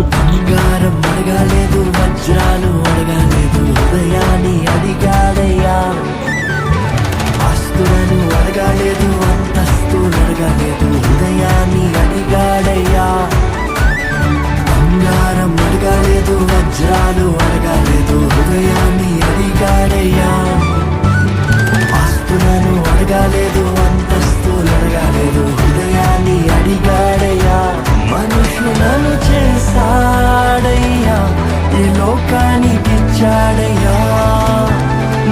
అడగలేదు వజ్రాలు అడగలేదు హృదయాన్ని అడిగాడయ్యా ఆస్తులను అడగలేదు అంతస్తులు అడగలేదు హృదయాన్ని అడిగాడయ్యా బంగారం అడగలేదు వజ్రాలు ఇచ్చాడయ్యా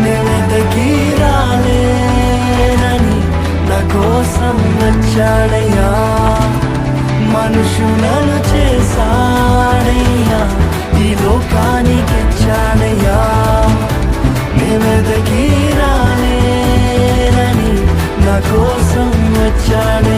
నేనెదకి రాలేనని నా కోసం వచ్చాడయ్యా. మనుషులను చేశాడయ్యా. ఈ లోకానికి ఇచ్చాడయ్యా నేనెదకి రాలేనని నా కోసం వచ్చాడయ్యా